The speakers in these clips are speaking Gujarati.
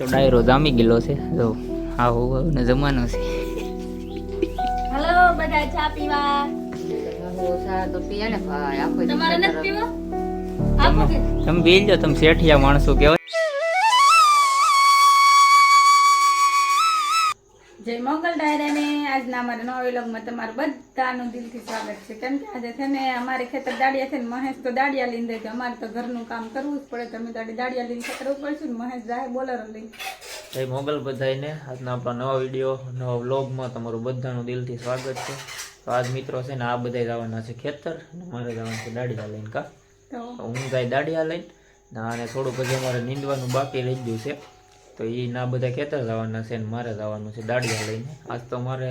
તો ડાયરો જામી ગયેલો છે. જો આ ને જમાનો છે. હેલો બધા ચા પીવા. તો પીએ ને ભાઈ આખો દી તમારે ખેતર નથી પીવા? આપો કે તમે બેલ જાઓ તમે શેઠિયા માણસો કહેવાય જય મોગલ ડાયરાને. આજના અમારા નવા વિલોગમાં તમારું બધાનું દિલથી સ્વાગત છે. કેમ કે આજે છે ને અમારે ખેતર દાડિયા છે ને મહેશ તો દાડિયા લઈને જાય છે. અમારે તો ઘરનું કામ કરવું જ પડે. તમે તો દાડિયા લઈને ખેતર પડશે ને મહેશ જાય બોલરો લઈને. જય મોગલ બધાને આજના આપણા નવા વીડિયો નવા વ્લોગમાં તમારું બધાનું દિલથી સ્વાગત છે. તો આજ મિત્રો છે ને આ બધા જવાના છે ખેતર અને મારે જવાનું છે દાડિયા લઈને કા? હું જાય દાડિયા લઈને અને થોડું થોડુંક હજી અમારે નીંદવાનું બાકી રહી ગયું છે. તો એ ના બધા ખેતર જવાના છે ને મારે જવાનું છે દાડિયા લઈને. આજ તો મારે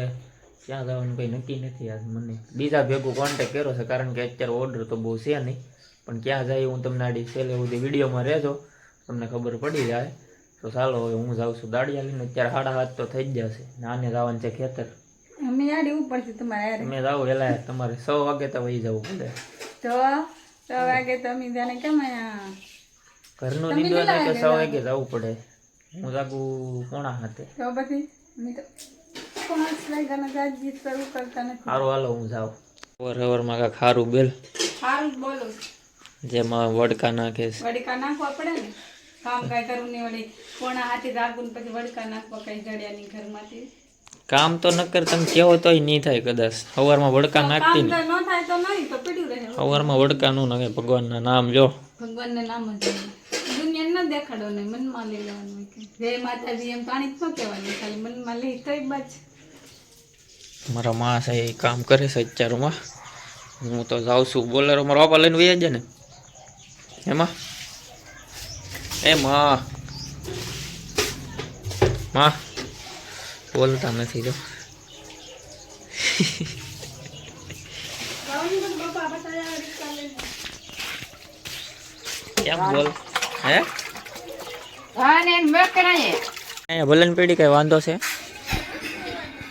ક્યાં જવાનું કંઈ નક્કી નથી આજ મને. બીજા ભેગું કોન્ટેક કર્યો છે કારણ કે અત્યારે ઓર્ડર તો બહુ છે નહીં. પણ ક્યાં જાય હું તમને આડી છેલ્લે સુધી વિડીયોમાં રહેજો. તમને ખબર પડી જાય. તો ચાલો હવે હું જાઉં છું દાડિયા લઈને. અત્યારે સાડા હાથ તો થઈ જ જશે. નાને જવાનું છે ખેતર. અમે આડી ઉપર છે તમારે અમે જાવ વહેલા તમારે સો વાગે તો વહી જવું પડે. તો છ વાગે તો અમે જાણે કેમ ઘરનું લીધું સો વાગે વાગે જવું પડે. હું જાગું પોણા હાથે? તો પછી સારું હાલો હું જાઉં. અવર હવરમાં કાંઈક સારું બેલ. સારું બોલું. જેમાં વડકા નાખે. છે વડીકા નાખવા પડે ને? કામ કાંઈ કરવું નહીં વળી. પોણા હાથી રાખવું પછી વડીકા નાખવા કઈ જડ્યાની ઘરમાંથી. કામ તો નકર તમે કેવો તોય નહીં થાય કદાચ. સવારમાં વડકા નાખતી ને. ન સવારમાં વડકા નું નાખે ભગવાનના નામ જો. ભગવાનને નામ જ દુનિયાને ન દેખાડો ને મનમાં લઈ લેવાનું કે. જય માતાજી એમ પાણી જ ન કહેવાનું ખાલી મનમાં લઈ તો બસ મારા માં છે એ કામ કરે છે અત્યારમાં. હું તો જાઉં છું. બોલરો મારા બાપા લઈને વહી જાય ને એમાં? એ માં. માં. બોલતા નથી જો કેમ બોલ. હે? અહીંયા ભલન પેઢી કઈ વાંધો છે?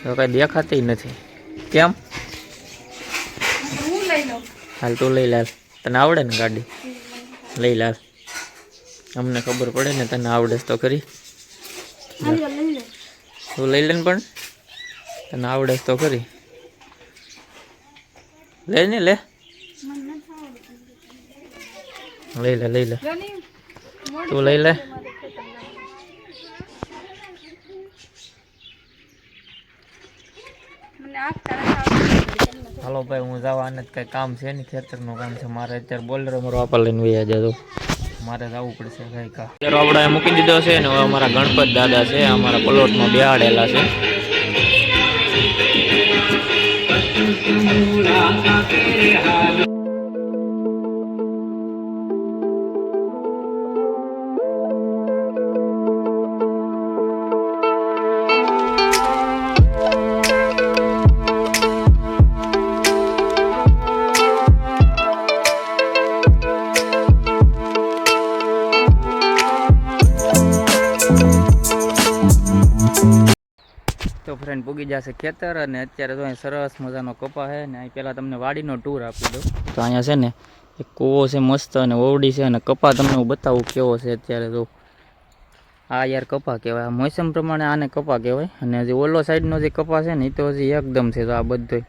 તો કઈ દેખાતી નથી. કેમ? હાલ તું લઈ લાલ. તને આવડે ને ગાડી? લઈ લાલ. અમને ખબર પડે ને તને આવડે તો ખરી. તું લઈ લે ને પણ. તને આવડે તો ખરી. લે ને લે. લઈ લે લઈ લે. તું લઈ લે હાલો ભાઈ, હું જવા જ કંઈ કામ છે ને ખેતરનું કામ છે. મારે અત્યારે બોલરો મારો વાપર લઈને વૈયા જતો મારે જવું પડશે કંઈ કા આપણે મૂકી દીધો છે ને અમારા ગણપત દાદા છે, અમારા પ્લોટમાં બેહાડેલા છે. ફ્રેન્ડ જશે ખેતર અને અત્યારે તો અહીં સરસ મજાનો કપા છે ને અહીં પહેલાં તમને વાડીનો ટૂર આપી દઉં. તો અહીંયા છે ને એક કૂવો છે મસ્ત અને ઓવડી છે અને કપા તમને હું બતાવું કેવો છે અત્યારે તો. આ યાર કપા કહેવાય. મોસમ પ્રમાણે આને કપા કહેવાય. અને જે ઓલો સાઈડનો જે કપા છે ને એ તો હજી એકદમ છે તો આ બધો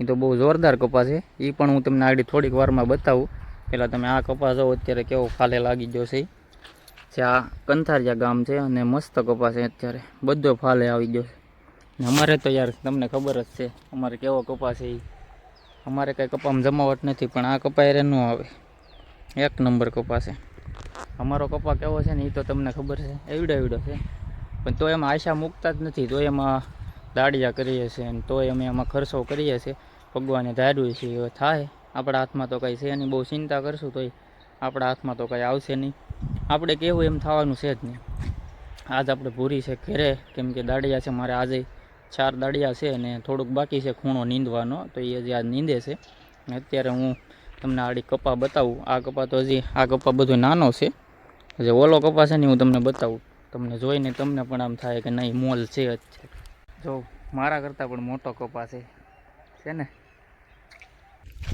એ તો બહુ જોરદાર કપા છે. એ પણ હું તમને આગળ થોડીક વારમાં બતાવું. પહેલાં તમે આ કપા જો અત્યારે કેવો ફાલે લાગી ગયો છે જે આ કંથારિયા ગામ છે અને મસ્ત કપા છે અત્યારે. બધો ફાલે આવી ગયો છે. અમારે તો યાર તમને ખબર જ છે, અમારે કેવો કપા છે અમારે કાંઈ કપામાં જમાવટ નથી, પણ આ કપા યારે ન આવે. એક નંબર કપા છે. અમારો કપા કેવો છે ને એ તો તમને ખબર છે, એવડો એવડો છે. પણ તો એમાં આશા મૂકતા જ નથી તો એમાં દાડિયા કરીએ છીએ અને તોય અમે એમાં ખર્ચો કરીએ છીએ. ભગવાને ધાર્યું છે એ થાય. આપણા હાથમાં તો કંઈ છે એની બહુ ચિંતા કરશું તોય. આપણા હાથમાં તો કંઈ આવશે નહીં. આપણે કેવું એમ થવાનું છે જ નહીં. આજ આપણે ભૂરી છે ઘરે, કેમ કે દાડિયા છે મારે આજે. ચાર દાડિયા છે અને થોડુંક બાકી છે ખૂણો નીંદવાનો. તો એ હજી આજ નીંદે છે. અત્યારે હું તમને આડી કપા બતાવું. આ કપા તો હજી, આ કપા બધો નાનો છે. જે ઓલો કપા છે ને હું તમને બતાવું. તમને જોઈને તમને પણ આમ થાય કે નહીં, મોલ છે જ છે. જો, મારા કરતાં પણ મોટો કપા છે. છે ને?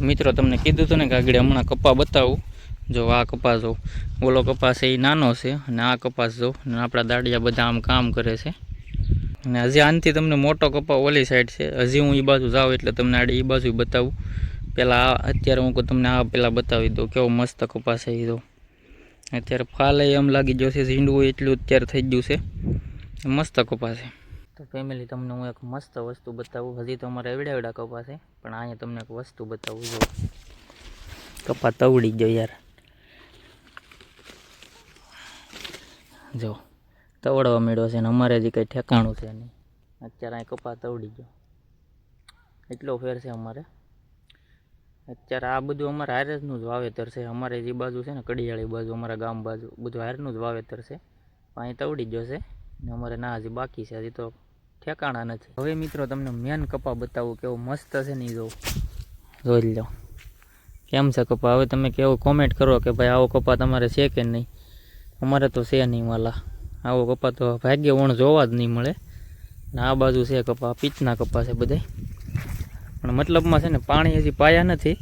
મિત્રો, તમને કીધું હતું ને કે આગળ હમણાં કપા બતાવું. જો, આ કપાસ જો, ઓલો કપાસ એ નાનો છે અને આ કપાસ જો આપણા દાડિયા બધા આમ કામ કરે છે. અને હજી આનથી તમને મોટો કપા ઓલી સાઈડ છે. હજી હું એ બાજુ જાઉં એટલે તમને આડે એ બાજુ બતાવું. પહેલાં આ અત્યારે હું તમને આ પહેલાં બતાવી દઉં કેવો મસ્ત કપાસ છે એ અત્યારે ફાલે એમ લાગી જશે ઝીંડવું એટલું અત્યારે થઈ ગયું છે. મસ્ત કપાસ છે. તો ફેમિલી તમને હું એક મસ્ત વસ્તુ બતાવું. હજી તો અમારે એવડા એવડા કપા છે, પણ અહીંયા તમને એક વસ્તુ બતાવું જો. કપા તવડી ગયો યાર. જો. તવડવા મળ્યો છે અને અમારે હજી કંઈ ઠેકાણું છે નહીં. અત્યારે અહીં કપા તવડી ગયો. એટલો ફેર છે અમારે. અત્યારે આ બધું અમારે હારેજનું જ વાવેતર છે. અમારે જે બાજુ છે ને કડિયાળી બાજુ, અમારા ગામ બાજુ, બધું હારનું જ વાવેતર છે. અહીં તવડી ગયો છે ને અમારે ના હજી બાકી છે. હજી તો ઠેકાણા નથી. હવે મિત્રો તમને મેન કપા બતાવું કેવો મસ્ત છે ને ઈ જો. જોઈ લો કેમ છે કપા? હવે તમે કેવો કોમેન્ટ કરો કે ભાઈ આવો કપા તમારે છે કે નહીં? અમારે તો છે નહીં વાલા. આવો કપા તો ભાગ્ય વણ જોવા જ નહીં મળે. ને આ બાજુ છે કપા પીચના કપા છે બધે પણ મતલબમાં છે ને પાણી હજી પાયા નથી.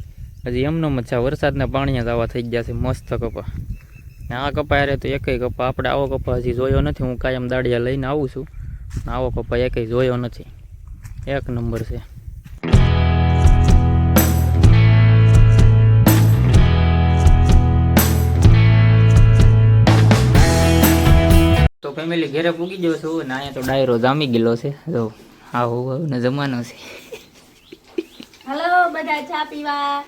હજી એમનો જ છે વરસાદના પાણી જ આવા થઈ ગયા છે, મસ્ત કપા. ને આ કપા યારે તો એકય કપા, આપણે આવો કપા હજી જોયો નથી. હું કાયમ દાડિયા લઈને આવું છું. આવો કપા એકય જોયો નથી. એક નંબર છે. ફેમિલી ઘરે પૂગી ગયો છું ને અહીંયા તો ડાયરો જામી ગયેલો છે. જો આવો ને જમાનો છે. હલો બધા ચા પીવા?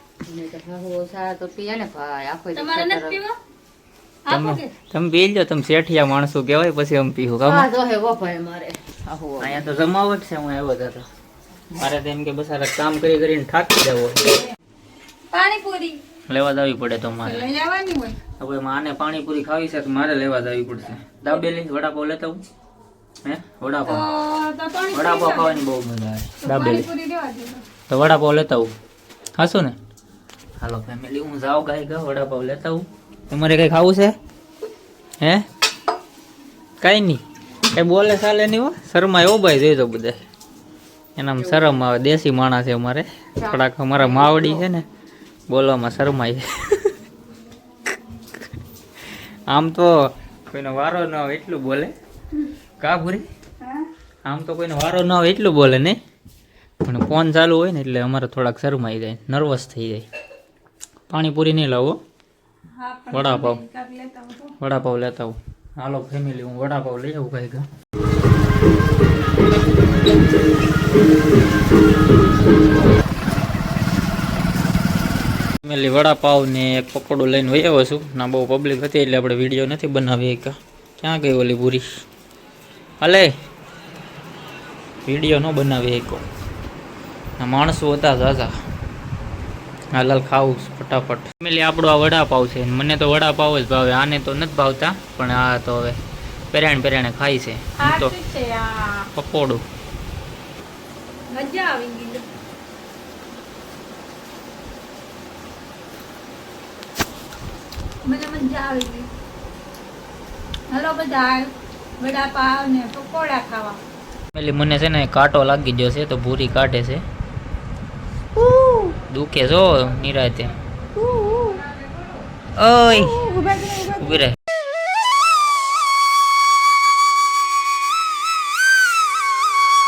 તો હાહુ સા તો પીએ ને ભાઈ આખો દી નથી ખેતર- તમે પી લો તમે શેઠિયા માણસો કહેવાય પછી અમે પીવું કામ હા જો હે વો ભાઈ મારે. અહીંયા તો જમાવટ છે હું આવ્યો હતો મારે તો એમ કે બસ આ કામ કરી કરીને થાકી જવો. પાણીપુરી. લેવા જવી પડે તો મારે. લઈ આવવાની હોય. હવે માને પાણીપુરી ખાવી છે તો મારે લેવા જવી પડશે. દાબેલી વડાપાવ લેતા હું હે? વડાપાવ. વડાપાવ ખાવાની બહુ મજા આવે. દાબેલી તો વડાપાવ લેતા હું હાશું ને? હાલો ફેમિલી હું જાઉં ગાય ગા વડાપાવ લેતા હું તમારે કઈ ખાવું છે? હે? કઈ નહીં. કઈ બોલે ચાલે નહીં હો. શરમા એવો ભાઈ જોઈ તો બધા. એનામાં શરમ આવે. દેશી માણસ છે અમારે. થોડાક અમારા માવડી છે ને. બોલવામાં શરમાય આમ તો કોઈનો વારો ન આવે એટલું બોલે. કા ભૂરી? આમ તો કોઈનો વારો ન આવે એટલું બોલે નહીં પણ ફોન ચાલુ હોય ને એટલે અમારે થોડાક શરમાઈ જાય નર્વસ થઈ જાય. પાણીપુરી નહીં લાવો. વડાપાવ. વડાપાવ લેતા આવું. હાલો ફેમિલી હું વડાપાવ લઈ આવું કાંઈક ફેમિલી વડાપાવ ને એક પકોડું લઈને વહી આવ્યો છું. ના બહુ પબ્લિક હતી એટલે આપણે વીડિયો નથી બનાવી એક. ક્યાં ગઈ ઓલી પૂરી હલે! વીડિયો ન બનાવી આ માણસો હતા ઝાઝા. હાલ ખાવું ફટાફટ. ફેમિલી આપણો આ વડાપાવ છે. મને તો વડાપાવ જ ભાવે આને તો નથી ભાવતા પણ આ તો હવે પેરાણે પેરાણે ખાય છે. તો પકોડું. મજા આવી ગઈ. મને મજા આવી ગઈ. હલો બધા વડાપાવ ને પકોડા ખાવા. ફેમિલી મને છે ને કાંટો લાગી ગયો છે તો ભૂરી કાઢે છે. દુખે જો નિરાતે. ઓય. ઊભી રહે.